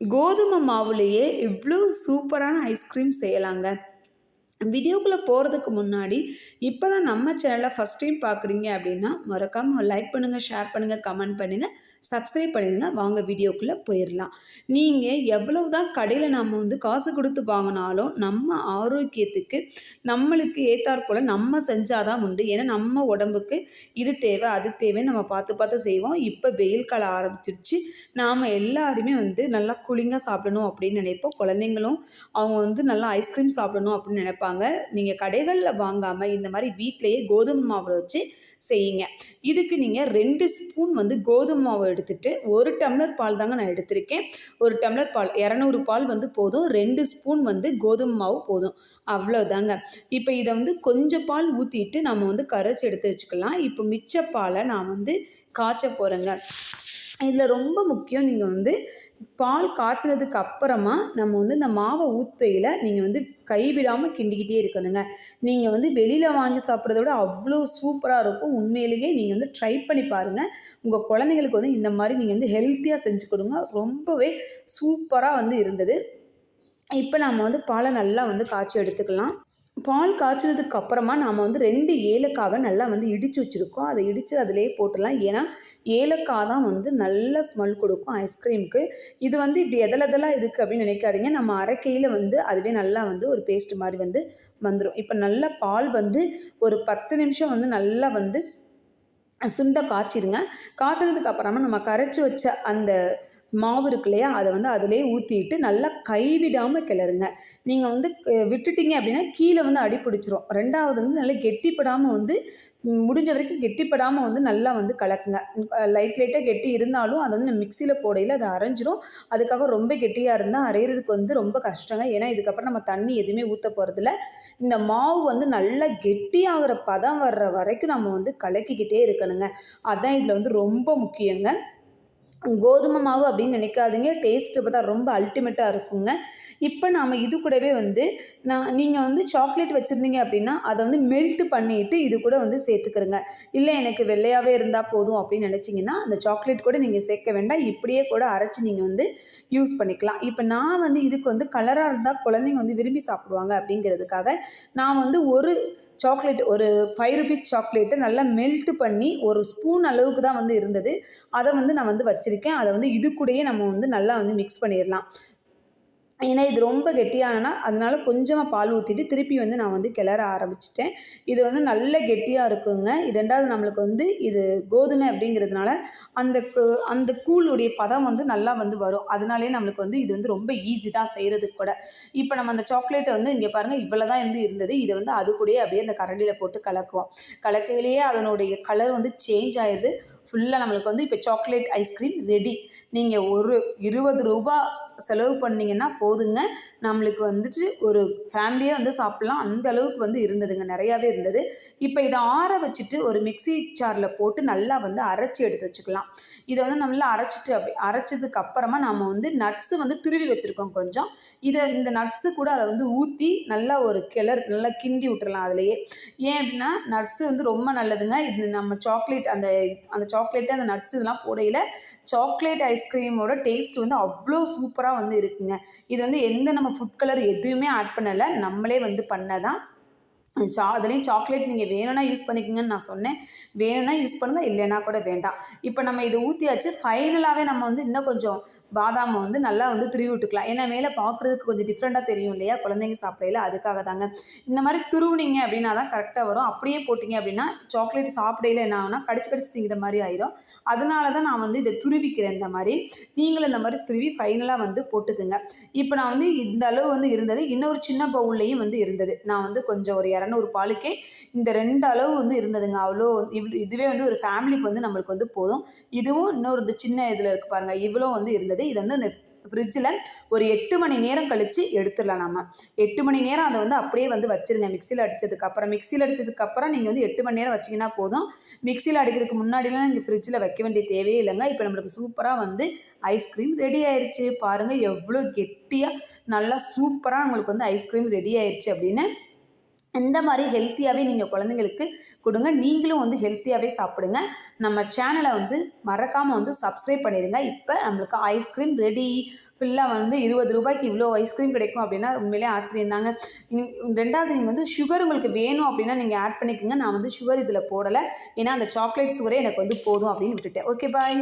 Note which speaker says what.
Speaker 1: கோதுமை மாவுலேயே இவ்வளோ சூப்பரான ஐஸ்கிரீம் செய்யலாங்க. வீடியோக்குள்ளே போகிறதுக்கு முன்னாடி இப்போ தான் நம்ம சேனலை ஃபஸ்ட் டைம் பார்க்குறீங்க அப்படின்னா மறக்காமல் லைக் பண்ணுங்கள் ஷேர் பண்ணுங்கள் கமெண்ட் பண்ணுங்கள் சப்ஸ்கிரைப் பண்ணிடுங்க. வாங்க வீடியோக்குள்ளே போயிடலாம். நீங்கள் எவ்வளவு தான் கடையில் நம்ம வந்து காசு கொடுத்து வாங்கினாலும் நம்ம ஆரோக்கியத்துக்கு நம்மளுக்கு ஏற்றாற் போல் நம்ம செஞ்சால் தான் உண்டு. ஏன்னா நம்ம உடம்புக்கு இது தேவை அது தேவைன்னு நம்ம பார்த்து பார்த்து செய்வோம். இப்போ வெயில் காலம் ஆரம்பிச்சிருச்சு. நாம் எல்லாருமே வந்து நல்லா கூலிங்காக சாப்பிடணும் அப்படின்னு நினைப்போம். குழந்தைங்களும் அவங்க வந்து நல்லா ஐஸ்கிரீம் சாப்பிடணும் அப்படின்னு நினைப்பாங்க நீங்கள் கடைகளில் வாங்காமல் இந்த மாதிரி வீட்டிலையே கோதுமை மாவு வச்சு செய்யுங்க. இதுக்கு நீங்கள் ரெண்டு ஸ்பூன் வந்து கோதுமை மாவு எடுத்துகிட்டு ஒரு டம்ளர் பால் தாங்க நான் எடுத்திருக்கேன். ஒரு டம்ளர் பால் இரநூறு பால் வந்து போதும். ரெண்டு ஸ்பூன் வந்து கோதுமை மாவு போதும். அவ்வளோதாங்க. இப்போ இதை வந்து கொஞ்சம் பால் ஊற்றிட்டு நம்ம வந்து கரைச்சி எடுத்து வச்சுக்கலாம். இப்போ மிச்ச பாலை நான் வந்து காய்ச்ச போகிறேங்க இதில் ரொம்ப முக்கியம் நீங்கள் வந்து பால் காய்ச்சினதுக்கு அப்புறமா நம்ம வந்து இந்த மாவை ஊற்றையில் நீங்கள் வந்து கைவிடாமல் கிண்டிக்கிட்டே இருக்கணுங்க. நீங்கள் வந்து வெளியில் வாங்கி சாப்பிட்றத விட அவ்வளோ சூப்பராக இருக்கும். உண்மையிலேயே நீங்கள் வந்து ட்ரை பண்ணி பாருங்கள் உங்கள் குழந்தைங்களுக்கு வந்து இந்த மாதிரி நீங்கள் வந்து ஹெல்த்தியாக செஞ்சு கொடுங்க. ரொம்பவே சூப்பராக வந்து இருந்தது. இப்போ நம்ம வந்து பாலை நல்லா வந்து காய்ச்சி எடுத்துக்கலாம். பால் காய்ச்சினதுக்கு அப்புறமா நாம் வந்து ரெண்டு ஏலக்காவை நல்லா வந்து இடித்து வச்சுருக்கோம். அதை இடித்து அதிலே போட்டுடலாம். ஏன்னா ஏலக்காய் தான் வந்து நல்ல ஸ்மெல் கொடுக்கும் ஐஸ்கிரீமுக்கு இது வந்து இப்படி எதலதெல்லாம் இருக்குது அப்படின்னு நினைக்காதீங்க. நம்ம அரைக்கையில் வந்து அதுவே நல்லா வந்து ஒரு பேஸ்ட் மாதிரி வந்து வந்துடும் இப்போ நல்லா பால் வந்து ஒரு பத்து நிமிஷம் வந்து நல்லா வந்து சுண்டை காய்ச்சிடுங்க காய்ச்சினதுக்கு அப்புறமா நம்ம கரைச்சி வச்ச அந்த மாவு இருக்கு இல்லையா? அதை வந்து அதிலே ஊற்றிட்டு நல்லா கைவிடாமல் கிளறுங்க. நீங்கள் வந்து விட்டுட்டீங்க அப்படின்னா கீழே வந்து அடி பிடிச்சிரும். ரெண்டாவது வந்து நல்லா கெட்டிப்படாமல் வந்து முடிஞ்ச வரைக்கும் கெட்டிப்படாமல் வந்து நல்லா வந்து கலக்குங்க. லைட் லைட்டாக கெட்டி இருந்தாலும் அதை வந்து மிக்சியில் போடையில் அது அரைஞ்சிரும். அதுக்காக ரொம்ப கெட்டியாக இருந்தால் அரைகிறதுக்கு வந்து ரொம்ப கஷ்டங்க. ஏன்னா இதுக்கப்புறம் நம்ம தண்ணி எதுவுமே ஊற்ற போகிறதில்ல இந்த மாவு வந்து நல்லா கெட்டியாகிற பதம் வர்ற வரைக்கும் நம்ம வந்து கலக்கிக்கிட்டே இருக்கணுங்க. அதான் இதில் வந்து ரொம்ப முக்கியங்க. கோதுமை மாவு அப்படின்னு நினைக்காதீங்க. டேஸ்ட்டு பார்த்தா ரொம்ப அல்டிமேட்டாக இருக்குங்க. இப்போ நாம் இது கூடவே வந்து நான் நீங்கள் வந்து சாக்லேட் வச்சுருந்தீங்க அப்படின்னா அதை வந்து மெல்ட் பண்ணிட்டு இது கூட வந்து சேர்த்துக்கிறங்க இல்லை எனக்கு வெள்ளையாகவே இருந்தால் போதும் அப்படின்னு நினச்சிங்கன்னா அந்த சாக்லேட் கூட நீங்கள் சேர்க்க வேண்டாம். இப்படியே கூட அரைச்சி நீங்கள் வந்து யூஸ் பண்ணிக்கலாம். இப்போ நான் வந்து இதுக்கு வந்து கலராக இருந்தால் குழந்தைங்க வந்து விரும்பி சாப்பிடுவாங்க அப்படிங்கிறதுக்காக நான் வந்து ஒரு சாக்லேட் ஒரு ஃபைவ் ருபீஸ் சாக்லேட்டை நல்லா மெல்ட் பண்ணி ஒரு ஸ்பூன் அளவுக்கு தான் வந்து இருந்தது. அதை வந்து நான் வந்து வச்சுருக்கேன். அதை வந்து இது கூடயே நம்ம வந்து நல்லா வந்து மிக்ஸ் பண்ணிடலாம். ஏன்னா இது ரொம்ப கெட்டியானனா அதனால கொஞ்சமாக பால் ஊற்றிட்டு திருப்பி வந்து நான் வந்து கிளற ஆரம்பிச்சிட்டேன். இது வந்து நல்ல கெட்டியாக இருக்குங்க. இது ரெண்டாவது நம்மளுக்கு வந்து இது கோதுமை அப்படிங்கிறதுனால அந்த அந்த கூழுடைய பதம் வந்து நல்லா வந்து வரும். அதனாலே நம்மளுக்கு வந்து இது வந்து ரொம்ப ஈஸி தான் செய்கிறதுக்கு கூட. இப்போ நம்ம அந்த சாக்லேட்டை வந்து இங்கே பாருங்கள் இவ்வளோ தான் வந்து இருந்தது. இதை வந்து அது கூடயே அப்படியே அந்த கரண்டியில் போட்டு கலக்குவோம். கலக்கையிலேயே அதனுடைய கலர் வந்து சேஞ்ச் ஆயிடுது ஃபுல்லாக நம்மளுக்கு வந்து இப்போ சாக்லேட் ஐஸ்கிரீம் ரெடி நீங்கள் ஒரு இருபது ரூபா செலவு பண்ணிங்கன்னா போதுங்க. நம்மளுக்கு வந்துட்டு ஒரு ஃபேமிலியே வந்து சாப்பிட்லாம். அந்த அளவுக்கு வந்து இருந்ததுங்க. நிறையாவே இருந்தது. இப்போ இதை ஆற வச்சுட்டு ஒரு மிக்ஸி சாரில் போட்டு நல்லா வந்து அரைச்சி எடுத்து வச்சுக்கலாம். இதை வந்து நல்லா அரைச்சிட்டு அப்படி அரைச்சதுக்கு அப்புறமா நம்ம வந்து நட்ஸு வந்து துருவி வச்சுருக்கோம் கொஞ்சம். இதை இந்த நட்ஸு கூட அதை வந்து ஊற்றி நல்லா ஒரு கிளர் நல்லா கிண்டி விட்டுறலாம் அதுலேயே. ஏன் அப்படின்னா நட்ஸு வந்து ரொம்ப நல்லதுங்க. இது நம்ம சாக்லேட் அந்த அந்த சாக்லேட்டு அந்த நட்ஸ் இதெல்லாம் போடையில் சாக்லேட் ஐஸ்கிரீமோட டேஸ்ட் வந்து அவ்வளோ சூப்பராக வந்து இருக்குங்க. இது வந்து எந்த நம்ம ஃபுட் கலர் எதுவுமே ஆட் பண்ணலை. நம்மளே வந்து பண்ணதான் சா அதுலேயும் சாக்லேட் நீங்கள் வேணும்னா யூஸ் பண்ணிக்கோங்கன்னு நான் சொன்னேன். வேணும்னா யூஸ் பண்ணுங்கள் இல்லைன்னா கூட வேண்டாம். இப்போ நம்ம இதை ஊற்றியாச்சு ஃபைனலாகவே நம்ம வந்து இன்னும் கொஞ்சம் பாதாமை வந்து நல்லா வந்து துருவி விட்டுக்கலாம். ஏன்னா மேலே பார்க்குறதுக்கு கொஞ்சம் டிஃப்ரெண்ட்டாக தெரியும் இல்லையா? குழந்தைங்க சாப்பிடையில அதுக்காக தாங்க. இந்த மாதிரி துருவுனீங்க அப்படின்னா தான் கரெக்டாக வரும். அப்படியே போட்டிங்க அப்படின்னா சாக்லேட் சாப்பிடையில என்ன ஆகும்னா கடிச்சு கடிச்சு திங்கிற மாதிரி ஆயிரும். அதனால தான் நான் வந்து இதை துருவிக்கிறேன் இந்த மாதிரி. நீங்களும் இந்த மாதிரி துருவி ஃபைனலாக வந்து போட்டுக்குங்க. இப்போ நான் வந்து இந்த அளவு வந்து இருந்தது. இன்னொரு சின்ன பவுல்லையும் வந்து இருந்தது. நான் வந்து கொஞ்சம் ஒரு இரநூறு பாலுக்கே இந்த ரெண்டு அளவு வந்து இருந்ததுங்க. அவ்வளோ இவ்வளோ இதுவே வந்து ஒரு ஃபேமிலிக்கு வந்து நம்மளுக்கு வந்து போதும். இதுவும் இன்னொரு இந்த சின்ன இதில் இருக்கு பாருங்கள் இவ்வளோ வந்து இருந்தது. இது வந்து அந்த ஃப்ரிட்ஜில் ஒரு எட்டு மணி நேரம் கழித்து எடுத்துடலாம் நம்ம எட்டு மணி நேரம் அதை வந்து அப்படியே வந்து வச்சுருங்க. மிக்சியில் அடித்ததுக்கப்புறம் மிக்சியில் அடித்ததுக்கப்புறம் நீங்கள் வந்து எட்டு மணி நேரம் வச்சிங்கன்னா போதும். மிக்சியில் அடிக்கிறதுக்கு முன்னாடிலாம் நீங்கள் ஃப்ரிட்ஜில் வைக்க வேண்டிய தேவையே இல்லைங்க. இப்போ நம்மளுக்கு சூப்பராக வந்து ஐஸ்கிரீம் ரெடி ஆயிடுச்சு பாருங்கள் எவ்வளோ கெட்டியாக நல்லா சூப்பராக உங்களுக்கு வந்து ஐஸ்கிரீம் ரெடி ஆயிடுச்சு அப்படின்னு இந்த மாதிரி ஹெல்த்தியாகவே நீங்கள் குழந்தைங்களுக்கு கொடுங்க. நீங்களும் வந்து ஹெல்த்தியாகவே சாப்பிடுங்க. நம்ம சேனலை வந்து மறக்காமல் வந்து சப்ஸ்கிரைப் பண்ணிடுங்க. இப்போ நம்மளுக்கு ஐஸ்கிரீம் ரெடி ஃபுல்லாக வந்து இருபது ரூபாய்க்கு இவ்வளோ ஐஸ்கிரீம் கிடைக்கும் அப்படின்னா உண்மையிலே ஆச்சரியம் தாங்க. ரெண்டாவது நீங்கள் வந்து சுகர் உங்களுக்கு வேணும் அப்படின்னா நீங்கள் ஆட் பண்ணிக்கோங்க. நான் வந்து சுகர் இதில் போடலை. ஏன்னா அந்த சாக்லேட் சுகரே எனக்கு வந்து போதும் அப்படின்னு விட்டுட்டேன். Okay bye